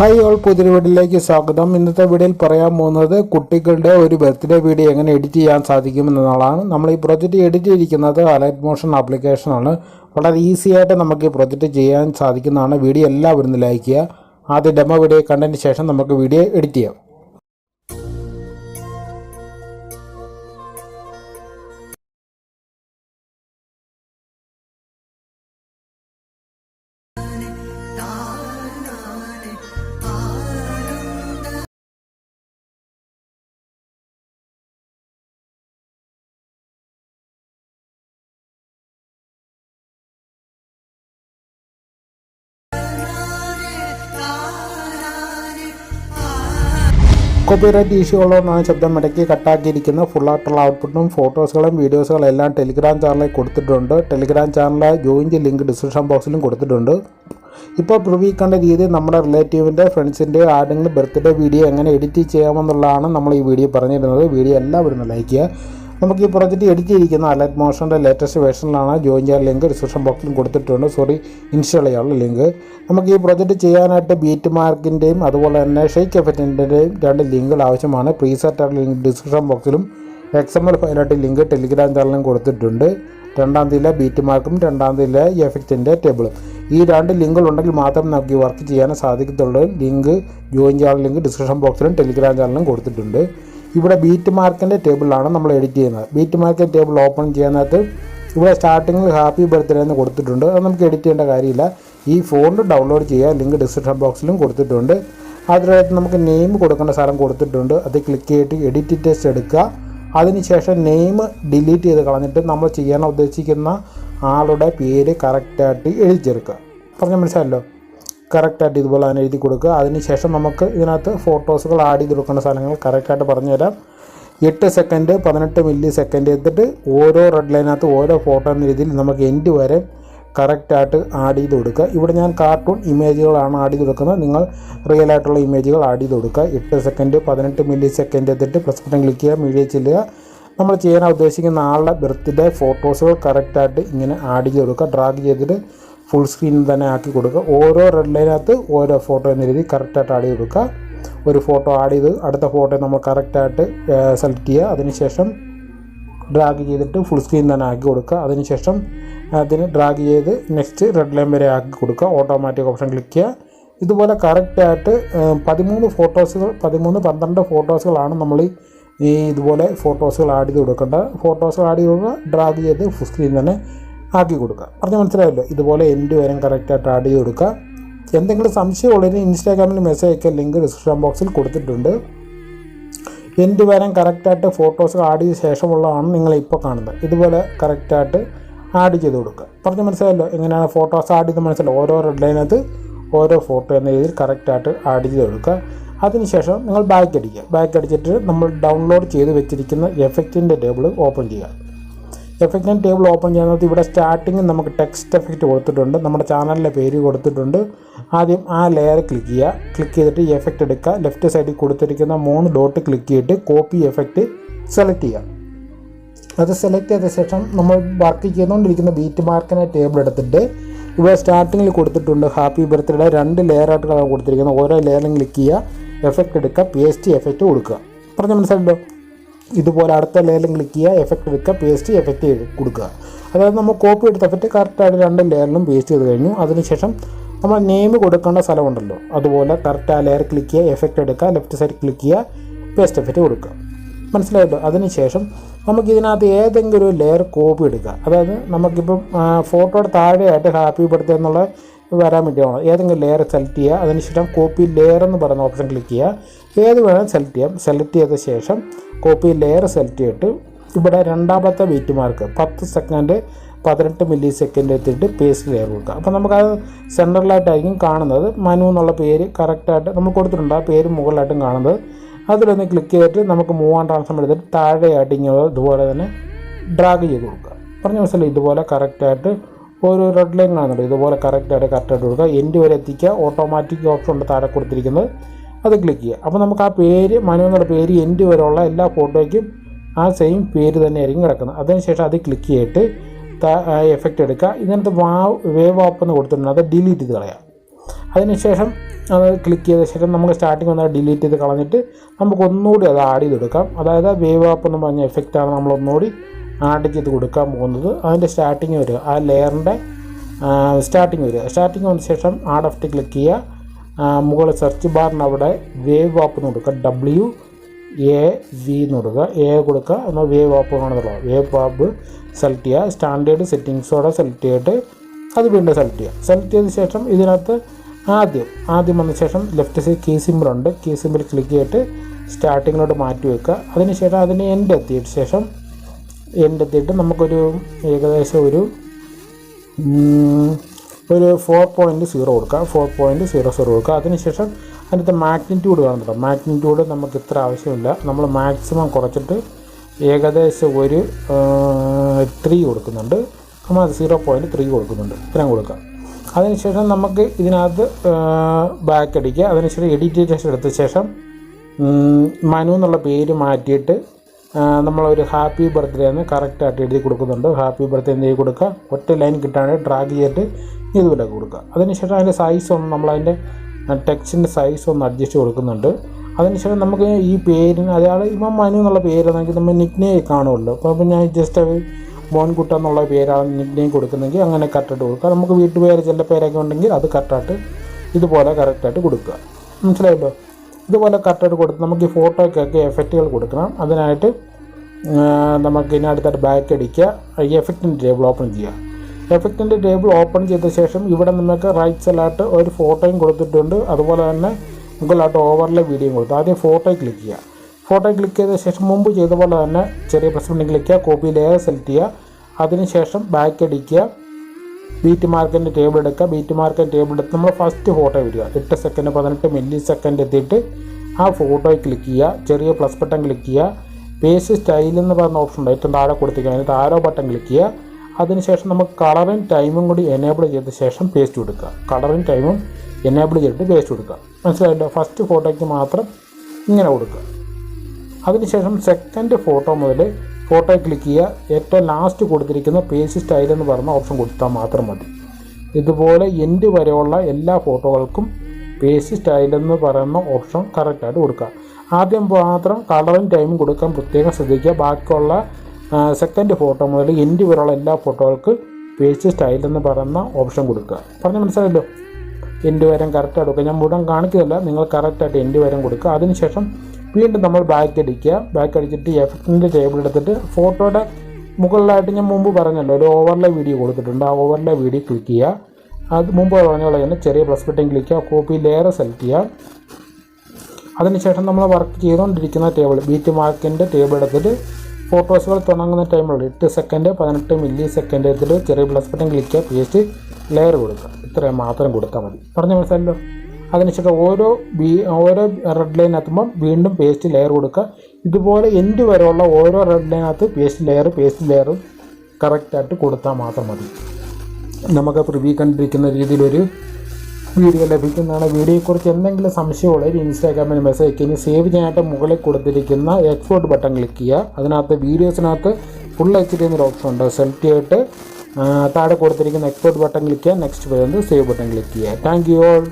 Hi all പുതിയ വീഡിയോയിലേക്ക് സ്വാഗതം. ഇന്നത്തെ വീഡിയോയിൽ പറയാൻ പോകുന്നത് കുട്ടികളുടെ ഒരു ബർത്ത്ഡേ വീഡിയോ എങ്ങനെ എഡിറ്റ് ചെയ്യാൻ സാധിക്കുമെന്നുള്ളതാണ്. നമ്മൾ ഈ പ്രൊജക്റ്റ് എഡിറ്റ് ചെയ്തിരിക്കുന്നത് അലൈറ്റ് മോഷൻ ആപ്ലിക്കേഷനാണ് വളരെ ഈസി ആയിട്ട് നമുക്ക് ഈ പ്രൊജക്റ്റ് ചെയ്യാൻ സാധിക്കുന്നതാണ്. വീഡിയോ എല്ലാവരും ലൈക്ക് ചെയ്യുക. ആദ്യം ഡെമോ വീഡിയോ കണ്ടതിന് ശേഷം നമുക്ക് വീഡിയോ എഡിറ്റ് ചെയ്യാം. കോപ്പിറൈറ്റ് ഇഷ്യൂ ഉള്ളതുകൊണ്ടാണ് ശബ്ദം ഇടയ്ക്ക് കട്ടാക്കിയിരിക്കുന്ന. ഫുൾ ഫുള്ളായിട്ടുള്ള ഔട്ട്പുട്ടും ഫോട്ടോസുകളും വീഡിയോസുകളും എല്ലാം ടെലിഗ്രാം ചാനലിൽ കൊടുത്തിട്ടുണ്ട്. ടെലിഗ്രാം ചാനലിലെ ജോയിൻ ലിങ്ക് ഡിസ്ക്രിപ്ഷൻ ബോക്സിലും കൊടുത്തിട്ടുണ്ട്. ഇപ്പോൾ പ്രൂവിക്കേണ്ട കണ്ട രീതി നമ്മുടെ റിലേറ്റീവിന്റെ ഫ്രണ്ട്സിന്റെ ആരെങ്കിലും ബർത്ത്ഡേ വീഡിയോ എങ്ങനെ എഡിറ്റ് ചെയ്യാമെന്നുള്ളതാണ് നമ്മൾ ഈ വീഡിയോ പറഞ്ഞിരുന്നത്. വീഡിയോ എല്ലാവരും ലൈക്ക് ചെയ്യുക. നമുക്ക് ഈ പ്രൊജക്റ്റ് എഡിറ്റ് ചെയ്തിരിക്കുന്ന അലർട്ട് മോഷന്റെ ലേറ്റസ്റ്റ് വേർഷനിലാണ് ജോയിൻ ചെയ്യാൻ ലിങ്ക് ഡിസ്ക്രിപ്ഷൻ ബോക്സിലും കൊടുത്തിട്ടുണ്ട്. സോറി ഇൻസ്റ്റാൾ ചെയ്യാനുള്ള ലിങ്ക് നമുക്ക് ഈ പ്രൊജക്റ്റ് ചെയ്യാനായിട്ട് ബീറ്റ് മാർക്കിന്റെയും അതുപോലെ തന്നെ ഷെയ്ക്ക് എഫക്റ്റിന്റെയും രണ്ട് ലിങ്കുകൾ ആവശ്യമാണ്. പ്രീസെറ്റ് ലിങ്ക് ഡിസ്ക്രിപ്ഷൻ ബോക്സിലും എക്സ് എം എൽ ഫയലായിട്ട് ലിങ്ക് ടെലിഗ്രാം ചാനലിലും കൊടുത്തിട്ടുണ്ട്. രണ്ടാം തീയതിയിലെ ബീറ്റ് മാർക്കും രണ്ടാം തീയതിയിലെ എഫക്റ്റിന്റെ ടേബിളും ഈ രണ്ട് ലിങ്കുകൾ ഉണ്ടെങ്കിൽ മാത്രം നമുക്ക് വർക്ക് ചെയ്യാൻ സാധിക്കത്തുള്ളൂ. ലിങ്ക് ജോയിൻ ചെയ്യാനുള്ള ലിങ്ക് ഡിസ്ക്രിപ്ഷൻ ബോക്സിലും ടെലിഗ്രാം ചാനലിലും കൊടുത്തിട്ടുണ്ട്. ഇവിടെ ബീറ്റ് മാർക്കിന്റെ ടേബിളാണ് നമ്മൾ എഡിറ്റ് ചെയ്യുന്നത്. ബീറ്റ് മാർക്കിന്റെ ടേബിൾ ഓപ്പൺ ചെയ്യാനകത്ത് ഇവിടെ സ്റ്റാർട്ടിങ്ങിൽ ഹാപ്പി ബർത്ത്ഡേ എന്ന് കൊടുത്തിട്ടുണ്ട്. അത് നമുക്ക് എഡിറ്റ് ചെയ്യേണ്ട കാര്യമില്ല. ഈ ഫോണ്ട് ഡൗൺലോഡ് ചെയ്യുക ലിങ്ക് ഡിസ്ക്രിപ്ഷൻ ബോക്സിലും കൊടുത്തിട്ടുണ്ട്. അതിനകത്ത് നമുക്ക് നെയിം കൊടുക്കേണ്ട സ്ഥലം കൊടുത്തിട്ടുണ്ട്. അത് ക്ലിക്ക് ചെയ്തിട്ട് എഡിറ്റ് ടെസ്റ്റ് എടുക്കുക. അതിനുശേഷം നെയിം ഡിലീറ്റ് ചെയ്ത് കളഞ്ഞിട്ട് നമ്മൾ ചെയ്യാൻ ഉദ്ദേശിക്കുന്ന ആളുടെ പേര് കറക്റ്റായിട്ട് എഴുതിച്ചെടുക്കുക. പറഞ്ഞാൽ മനസ്സിലല്ലോ കറക്റ്റായിട്ട് ഇതുപോലെ തന്നെ എഴുതി കൊടുക്കുക. അതിനുശേഷം നമുക്ക് ഇതിനകത്ത് ഫോട്ടോസുകൾ ആഡ് ചെയ്ത് കൊടുക്കേണ്ട സ്ഥലങ്ങൾ കറക്റ്റായിട്ട് പറഞ്ഞുതരാം എട്ട് സെക്കൻഡ് പതിനെട്ട് മില്ലി സെക്കൻഡ് എടുത്തിട്ട് ഓരോ റെഡ് ലൈനകത്ത് ഓരോ ഫോട്ടോ എന്ന രീതിയിൽ നമുക്ക് എൻഡ് വരെ കറക്റ്റായിട്ട് ആഡ് ചെയ്ത് കൊടുക്കുക. ഇവിടെ ഞാൻ കാർട്ടൂൺ ഇമേജുകളാണ് ആഡ് ചെയ്ത് കൊടുക്കുന്നത്. നിങ്ങൾ റിയൽ ആയിട്ടുള്ള ഇമേജുകൾ ആഡ് ചെയ്ത് കൊടുക്കുക. എട്ട് സെക്കൻഡ് പതിനെട്ട് മില്ലി സെക്കൻഡ് എടുത്തിട്ട് പ്ലസ് ബട്ടൺ ക്ലിക്ക് ചെയ്യുക മീഡിയ ചെല്ലുക. നമ്മൾ ചെയ്യാൻ ഉദ്ദേശിക്കുന്ന ആളുടെ ബർത്ത്ഡേ ഫോട്ടോസുകൾ കറക്റ്റായിട്ട് ഇങ്ങനെ ആഡ് ചെയ്ത് കൊടുക്കുക. ഡ്രാഗ് ചെയ്തിട്ട് ഫുൾ സ്ക്രീൻ തന്നെ ആക്കി കൊടുക്കുക. ഓരോ റെഡ് ലൈനകത്ത് ഓരോ ഫോട്ടോ എന്ന രീതി കറക്റ്റായിട്ട് ആഡ് ചെയ്ത് കൊടുക്കുക. ഒരു ഫോട്ടോ ആഡ് ചെയ്ത് അടുത്ത ഫോട്ടോ നമ്മൾ കറക്റ്റായിട്ട് സെലക്ട് ചെയ്യുക. അതിനുശേഷം ഡ്രാഗ് ചെയ്തിട്ട് ഫുൾ സ്ക്രീൻ തന്നെ ആക്കി കൊടുക്കുക. അതിനുശേഷം അതിന് ഡ്രാഗ് ചെയ്ത് നെക്സ്റ്റ് റെഡ് ലൈൻ വരെ ആക്കി കൊടുക്കുക. ഓട്ടോമാറ്റിക് ഓപ്ഷൻ ക്ലിക്ക് ചെയ്യുക. ഇതുപോലെ കറക്റ്റായിട്ട് പതിമൂന്ന് ഫോട്ടോസുകൾ പതിമൂന്ന് പന്ത്രണ്ട് ഫോട്ടോസുകളാണ് നമ്മൾ ഈ ഇതുപോലെ ഫോട്ടോസുകൾ ആഡ് ചെയ്ത് കൊടുക്കേണ്ടത്. ഫോട്ടോസുകൾ ആഡ് ചെയ്ത് കൊടുക്കുക. ഡ്രാഗ് ചെയ്ത് ഫുൾ സ്ക്രീൻ തന്നെ ആക്കി കൊടുക്കുക. പറഞ്ഞ് മനസ്സിലായല്ലോ? ഇതുപോലെ എന്റെ വരും കറക്റ്റായിട്ട് ആഡ് ചെയ്ത് കൊടുക്കുക. എന്തെങ്കിലും സംശയമുള്ളതിന് ഇൻസ്റ്റാഗ്രാമിൽ മെസ്സേജ് അയക്കാൻ ലിങ്ക് ഡിസ്ക്രിപ്ഷൻ ബോക്സിൽ കൊടുത്തിട്ടുണ്ട്. എന്റെ വരാൻ കറക്റ്റായിട്ട് ഫോട്ടോസ് ആഡ് ചെയ്ത ശേഷമുള്ളതാണ് നിങ്ങൾ ഇപ്പോൾ കാണുന്നത്. ഇതുപോലെ കറക്റ്റായിട്ട് ആഡ് ചെയ്ത് കൊടുക്കുക. പറഞ്ഞ് മനസ്സിലായല്ലോ? എങ്ങനെയാണ് ഫോട്ടോസ് ആഡ് ചെയ്ത് മനസ്സിലായി? ഓരോ റെഡ് ലൈനകത്ത് ഓരോ ഫോട്ടോ എന്ന രീതിയിൽ കറക്റ്റായിട്ട് ആഡ് ചെയ്ത് കൊടുക്കുക. അതിനുശേഷം നിങ്ങൾ ബാക്ക് അടിക്കുക. ബാക്ക് അടിച്ചിട്ട് നമ്മൾ ഡൗൺലോഡ് ചെയ്ത് വെച്ചിരിക്കുന്ന എഫക്റ്റിന്റെ ടേബിൾ ഓപ്പൺ ചെയ്യുക. എഫക്റ്റിന്റെ ടേബിൾ ഓപ്പൺ ചെയ്യുന്നത് ഇവിടെ സ്റ്റാർട്ടിങ് നമുക്ക് ടെക്സ്റ്റ് എഫക്റ്റ് കൊടുത്തിട്ടുണ്ട്. നമ്മുടെ ചാനലിന്റെ പേര് കൊടുത്തിട്ടുണ്ട്. ആദ്യം ആ ലെയർ ക്ലിക്ക് ചെയ്യുക. ക്ലിക്ക് ചെയ്തിട്ട് ഈ എഫക്റ്റ് എടുക്കുക. ലെഫ്റ്റ് സൈഡിൽ കൊടുത്തിരിക്കുന്ന മൂന്ന് ഡോട്ട് ക്ലിക്ക് ചെയ്തിട്ട് കോപ്പി എഫക്റ്റ് സെലക്ട് ചെയ്യുക. അത് സെലക്ട് ചെയ്ത ശേഷം നമ്മൾ വർക്ക് ചെയ്തുകൊണ്ടിരിക്കുന്ന ബീറ്റ് മാർക്കിനെ ടേബിൾ എടുത്തിട്ട് ഇവിടെ സ്റ്റാർട്ടിങ്ങിൽ കൊടുത്തിട്ടുണ്ട് ഹാപ്പി ബർത്ത്ഡേ രണ്ട് ലെയറായിട്ടാണ് കൊടുത്തിരിക്കുന്നത്. ഓരോ ലെയറിലും ക്ലിക്ക് ചെയ്യുക. എഫക്റ്റ് എടുക്കുക. പേസ്റ്റ് എഫക്റ്റ് കൊടുക്കുക. പറഞ്ഞ മനസ്സിലല്ലോ ഇതുപോലെ അടുത്ത ലെയറിലും ക്ലിക്ക് ചെയ്യുക എഫക്റ്റ് എടുക്കുക പേസ്റ്റ് എഫക്റ്റ് കൊടുക്കുക. അതായത് നമ്മൾ കോപ്പി എടുത്ത എഫക്റ്റ് കറക്റ്റായിട്ട് രണ്ട് ലെയറിലും പേസ്റ്റ് ചെയ്ത് കഴിഞ്ഞു. അതിനുശേഷം നമ്മൾ നെയിം കൊടുക്കേണ്ട സ്ഥലമുണ്ടല്ലോ അതുപോലെ കറക്റ്റ് ആ ലെയർ ക്ലിക്ക് ചെയ്യുക എഫക്റ്റ് എടുക്കുക ലെഫ്റ്റ് സൈഡ് ക്ലിക്ക് ചെയ്യുക പേസ്റ്റ് എഫക്റ്റ് കൊടുക്കുക. മനസ്സിലായല്ലോ? അതിനുശേഷം നമുക്കിതിനകത്ത് ഏതെങ്കിലും ഒരു ലെയർ കോപ്പി എടുക്കുക. അതായത് നമുക്കിപ്പം ഫോട്ടോയുടെ താഴെയായിട്ട് ഹാപ്പി ബർത്ത്ഡേ എന്നുള്ള വരാൻ വേണ്ടിയാണ് ഏതെങ്കിലും ലെയർ സെലക്ട് ചെയ്യുക. അതിനുശേഷം കോപ്പി ലെയർ എന്ന് പറയുന്ന ഓപ്ഷൻ ക്ലിക്ക് ചെയ്യുക. ഏത് വേണം സെലക്ട് ചെയ്യാം. സെലക്ട് ചെയ്ത ശേഷം കോപ്പി ലെയർ സെലക്ട് ചെയ്തിട്ട് ഇവിടെ രണ്ടാമത്തെ വെയിറ്റ് മാർക്ക് പത്ത് സെക്കൻഡ് പതിനെട്ട് മില്ലി സെക്കൻഡ് എത്തിയിട്ട് പേസ്റ്റ് ലെയർ കൊടുക്കുക. അപ്പോൾ നമുക്കത് സെൻട്രലായിട്ടായിരിക്കും കാണുന്നത്. മനു എന്നുള്ള പേര് കറക്റ്റായിട്ട് നമ്മൾ കൊടുത്തിട്ടുണ്ട്. ആ പേര് മുകളിലായിട്ടും കാണുന്നത്. അതിലൊന്ന് ക്ലിക്ക് ചെയ്തിട്ട് നമുക്ക് മൂവ് ആൻഡ് ട്രാൻസ്ഫോം എടുത്തിട്ട് താഴെയായിട്ട് ഇങ്ങനെ ഇതുപോലെ തന്നെ ഡ്രാഗ് ചെയ്ത് കൊടുക്കുക. പറഞ്ഞ മനസ്സിലായി? ഇതുപോലെ കറക്റ്റായിട്ട് ഒരു റെഡ് ലൈൻ കാണുന്നുണ്ട്. ഇതുപോലെ കറക്റ്റായിട്ട് കറക്റ്റായിട്ട് കൊടുക്കുക. എൻഡ് വരെ എത്തിക്കുക. ഓട്ടോമാറ്റിക് ഓപ്ഷൻ ഉണ്ട് താഴെ കൊടുത്തിരിക്കുന്നത്. അത് ക്ലിക്ക് ചെയ്യുക. അപ്പോൾ നമുക്ക് ആ പേര് മനു എന്നുള്ള പേര് എൻഡ് വരെയുള്ള എല്ലാ ഫോട്ടോയ്ക്കും ആ സെയിം പേര് തന്നെയായിരിക്കും കിടക്കുന്നത്. അതിനുശേഷം അത് ക്ലിക്ക് ചെയ്തിട്ട് എഫക്റ്റ് എടുക്കുക. ഇതിനകത്ത് വാവ് വേവ് ഓപ്പ് എന്ന് കൊടുത്തിട്ടുണ്ട്. അത് ഡിലീറ്റ് ചെയ്ത് കളയാം. അതിനുശേഷം അത് ക്ലിക്ക് ചെയ്ത ശേഷം നമുക്ക് സ്റ്റാർട്ടിങ് വന്നാൽ ഡിലീറ്റ് ചെയ്ത് കളഞ്ഞിട്ട് നമുക്ക് ഒന്നുകൂടി അത് ആഡ് ചെയ്തെടുക്കാം. അതായത് വേവ് ആപ്പ് എന്ന് പറഞ്ഞ എഫക്റ്റാണ് നമ്മൾ ഒന്നുകൂടി ആഡ് ചെയ്ത് കൊടുക്കാൻ പോകുന്നത് അതിന്റെ സ്റ്റാർട്ടിങ് വരിക. ആ ലെയറിന്റെ സ്റ്റാർട്ടിങ് വരിക. സ്റ്റാർട്ടിങ് വന്ന ശേഷം ആഡ് എഫക്റ്റ് ക്ലിക്ക് ചെയ്യുക. മുകളിൽ സെർച്ച് ബാറിന് അവിടെ വേവ് ആപ്പ് എന്ന് കൊടുക്കുക. ഡബ്ല്യു എ വി എന്ന് കൊടുക്കുക. എ കൊടുക്കുക. എന്നാൽ വേവ് ആപ്പ് ആണെന്നുള്ളത്. വേവ് ആപ്പ് സെലക്ട് ചെയ്യുക. സ്റ്റാൻഡേർഡ് സെറ്റിങ്സോടെ സെലക്ട് ചെയ്തിട്ട് അത് വീണ്ടും സെലക്ട് ചെയ്യുക. സെലക്ട് ചെയ്ത ശേഷം ഇതിനകത്ത് ആദ്യം ആദ്യം വന്ന ശേഷം ലെഫ്റ്റ് സൈഡ് കീ സിമ്പിൾ ഉണ്ട്. കീ സിമ്പിൾ ക്ലിക്ക് ചെയ്തിട്ട് സ്റ്റാർട്ടിങ്ങിലോട്ട് മാറ്റി വെക്കുക. അതിനുശേഷം അതിന് എൻഡ് എത്തിയിട്ട് ശേഷം എൻഡ് എത്തിയിട്ട് നമുക്കൊരു ഏകദേശം ഒരു ഒരു ഫോർ പോയിന്റ് സീറോ കൊടുക്കുക ഫോർ പോയിന്റ് സീറോ സീറോ കൊടുക്കുക അതിനുശേഷം അതിനകത്ത് മാഗ്നിറ്റ്യൂഡ് കാണുന്നുണ്ടോ മാഗ്നിറ്റ്യൂഡ് നമുക്ക് ഇത്ര ആവശ്യമില്ല. നമ്മൾ മാക്സിമം കുറച്ചിട്ട് ഏകദേശം ഒരു ത്രീ കൊടുക്കുന്നുണ്ട്. നമ്മൾ അത് സീറോ പോയിന്റ് ത്രീ കൊടുക്കുന്നുണ്ട്. ഇത്രയും കൊടുക്കുക അതിനുശേഷം നമുക്ക് ഇതിനകത്ത് ബാക്ക് അടിക്കുക. അതിനുശേഷം എഡിറ്റ് ശേഷം എടുത്ത ശേഷം മനു എന്നുള്ള പേര് മാറ്റിയിട്ട് നമ്മളൊരു ഹാപ്പി ബർത്ത്ഡേ എന്ന് കറക്റ്റായിട്ട് എഴുതി കൊടുക്കുന്നുണ്ട്. ഹാപ്പി ബർത്ത്ഡേ എന്ന് എഴുതി കൊടുക്കുക. ഒറ്റ ലൈൻ കിട്ടാണെങ്കിൽ ഡ്രാഗ് ചെയ്തിട്ട് ഇതുപോലെ കൊടുക്കുക. അതിനുശേഷം അതിന്റെ സൈസ് ഒന്ന് നമ്മളതിന്റെ ടെക്സ്റ്റിന്റെ സൈസ് ഒന്ന് അഡ്ജസ്റ്റ് കൊടുക്കുന്നുണ്ട്. അതിനുശേഷം നമുക്ക് ഈ പേരിന് അയാൾ ഇപ്പം മനു എന്നുള്ള പേരാണെങ്കിൽ നമ്മൾ നിക്നേ കാണുമല്ലോ. അപ്പോൾ അപ്പം ഞാൻ ജസ്റ്റ് അത് മോൻകുട്ട എന്നുള്ള പേരാണ് നിക്നെയിം കൊടുക്കുന്നെങ്കിൽ അങ്ങനെ കറക്റ്റായിട്ട് കൊടുക്കുക. നമുക്ക് വീട്ടുപേര് ചില പേരൊക്കെ ഉണ്ടെങ്കിൽ അത് കറക്റ്റായിട്ട് ഇതുപോലെ കറക്റ്റായിട്ട് കൊടുക്കുക. മനസ്സിലായല്ലോ? ഇതുപോലെ കറക്റ്റായിട്ട് കൊടുത്ത് നമുക്ക് ഈ ഫോട്ടോയ്ക്കൊക്കെ എഫക്റ്റുകൾ കൊടുക്കണം. അതിനായിട്ട് നമുക്ക് ഇനി അടുത്തായിട്ട് ബാക്ക് അടിക്കുക. ഈ എഫക്റ്റിന്റെ ടേബിൾ ഓപ്പൺ ചെയ്യുക. എഫക്റ്റിന്റെ ടേബിൾ ഓപ്പൺ ചെയ്ത ശേഷം ഇവിടെ നമുക്ക് റൈറ്റ് സൈഡിലായിട്ട് ഒരു ഫോട്ടോയും കൊടുത്തിട്ടുണ്ട്. അതുപോലെ തന്നെ മുകളിലായിട്ട് ഓവറിലെ വീഡിയോയും കൊടുത്തു. ആദ്യം ഫോട്ടോ ക്ലിക്ക് ചെയ്യുക. ഫോട്ടോ ക്ലിക്ക് ചെയ്ത ശേഷം മുമ്പ് ചെയ്ത പോലെ തന്നെ ചെറിയ പ്രസ് ബട്ടൺ ക്ലിക്ക് ചെയ്യുക. കോപ്പി ലെയർ സെലക്ട് ചെയ്യുക. അതിനുശേഷം ബാക്ക് അടിക്കുക. ബീറ്റ് മാർക്കിന്റെ ടേബിൾ എടുക്കുക. ബീറ്റ് മാർക്കിന്റെ ടേബിൾ എടുത്ത് നമ്മൾ ഫസ്റ്റ് ഫോട്ടോ വരിക. എട്ട് സെക്കൻഡ് പതിനെട്ട് മില്ലി സെക്കൻഡ് എത്തിയിട്ട് ആ ഫോട്ടോയിൽ ക്ലിക്ക് ചെയ്യുക. ചെറിയ പ്ലസ് ബട്ടൺ ക്ലിക്ക് ചെയ്യുക. പേസ് സ്റ്റൈൽ എന്ന് പറഞ്ഞ ഓപ്ഷൻ ഉണ്ട്. ഏറ്റവും താഴെ കൊടുത്തിരിക്കുക അതിന് താഴെ ബട്ടൺ ക്ലിക്ക് ചെയ്യുക. അതിനുശേഷം നമുക്ക് കളറും ടൈമും കൂടി എനേബിൾ ചെയ്ത ശേഷം പേസ്റ്റ് കൊടുക്കുക. കളറും ടൈമും എനേബിൾ ചെയ്തിട്ട് പേസ്റ്റ് കൊടുക്കുക. മനസ്സിലായില്ലോ? ഫസ്റ്റ് ഫോട്ടോയ്ക്ക് മാത്രം ഇങ്ങനെ കൊടുക്കുക. അതിനുശേഷം സെക്കൻഡ് ഫോട്ടോ മുതൽ ഫോട്ടോ ക്ലിക്ക് ചെയ്യുക. ഏറ്റവും ലാസ്റ്റ് കൊടുത്തിരിക്കുന്ന പേജ് സ്റ്റൈൽ എന്ന് പറഞ്ഞ ഓപ്ഷൻ കൊടുത്താൽ മാത്രം മതി. ഇതുപോലെ എൻഡ് വരെയുള്ള എല്ലാ ഫോട്ടോകൾക്കും പേജ് സ്റ്റൈൽ എന്ന് പറയുന്ന ഓപ്ഷൻ കറക്റ്റായിട്ട് കൊടുക്കുക. ആദ്യം മാത്രം കളറും ടൈമും കൊടുക്കാൻ പ്രത്യേകം ശ്രദ്ധിക്കുക. ബാക്കിയുള്ള സെക്കൻഡ് ഫോട്ടോ മുതൽ എൻഡ് വരെയുള്ള എല്ലാ ഫോട്ടോകൾക്ക് പേജ് സ്റ്റൈൽ എന്ന് പറയുന്ന ഓപ്ഷൻ കൊടുക്കുക. പറഞ്ഞു മനസ്സിലായല്ലോ? എൻഡ് വരം കറക്റ്റായിട്ട് കൊടുക്കുക. ഞാൻ മുഴുവൻ കാണിക്കുന്നില്ല നിങ്ങൾ കറക്റ്റായിട്ട് എൻഡ് വരം കൊടുക്കുക. അതിനുശേഷം വീണ്ടും നമ്മൾ ബാക്ക് അടിക്കുക. ബാക്ക് അടിച്ചിട്ട് എഫക്റ്റിന്റെ ടേബിൾ എടുത്തിട്ട് ഫോട്ടോയുടെ മുകളിലായിട്ട് ഞാൻ മുമ്പ് പറഞ്ഞല്ലോ ഒരു ഓവർലേ വീഡിയോ കൊടുത്തിട്ടുണ്ട്. ആ ഓവർലേ വീഡിയോ ക്ലിക്ക് ചെയ്യുക. അത് മുമ്പ് പറഞ്ഞ പോലെ തന്നെ ചെറിയ പ്ലസ് ബട്ടൺ ക്ലിക്ക് ചെയ്യുക കോപ്പി ലെയർ സെലക്ട് ചെയ്യുക. അതിനുശേഷം നമ്മൾ വർക്ക് ചെയ്തുകൊണ്ടിരിക്കുന്ന ടേബിൾ ബീറ്റ് മാർക്കിന്റെ ടേബിൾ എടുത്തിട്ട് ഫോട്ടോസുകൾ തുടങ്ങുന്ന ടൈമിലുള്ള എട്ട് സെക്കൻഡ് പതിനെട്ട് മില്ലി സെക്കൻഡ് എടുത്തിട്ട് ചെറിയ പ്ലസ് ബട്ടൺ ക്ലിക്ക് ചെയ്യുക പേസ്റ്റ് ലെയർ കൊടുക്കുക. ഇത്രയും മാത്രം കൊടുത്താൽ മതി. പറഞ്ഞ മനസ്സിലല്ലോ അതിനുശേഷം ഓരോ ബി ഓരോ റെഡ് ലൈൻ എത്തുമ്പം വീണ്ടും പേസ്റ്റ് ലെയർ കൊടുക്കുക. ഇതുപോലെ എൻഡ് വരെയുള്ള ഓരോ റെഡ് ലൈനകത്ത് പേസ്റ്റ് ലെയർ പേസ്റ്റ് ലെയർ കറക്റ്റായിട്ട് കൊടുത്താൽ മാത്രം മതി. നമുക്ക് പ്രിവ്യൂ കണ്ടിരിക്കുന്ന രീതിയിലൊരു വീഡിയോ ലഭിക്കുന്നതാണ്. വീഡിയോയെക്കുറിച്ച് എന്തെങ്കിലും സംശയമുള്ളവർ ഇൻസ്റ്റാഗ്രാമിൽ മെസ്സേജ് അയക്കുക. ഇനി സേവ് ചെയ്യാനായിട്ട് മുകളിൽ കൊടുത്തിരിക്കുന്ന എക്സ്പോർട്ട് ബട്ടൺ ക്ലിക്ക് ചെയ്യുക. അതിനകത്ത് വീഡിയോസിനകത്ത് ഫുൾ എച്ച് ഡി എന്നൊരു ഓപ്ഷൻ ഉണ്ട്. സെലക്ട് ചെയ്തിട്ട് താഴെ കൊടുത്തിരിക്കുന്ന എക്സ്പോർട്ട് ബട്ടൺ ക്ലിക്ക് ചെയ്യുക. നെക്സ്റ്റ് വരുന്നത് സേവ് ബട്ടൺ ക്ലിക്ക് ചെയ്യുക. Thank you all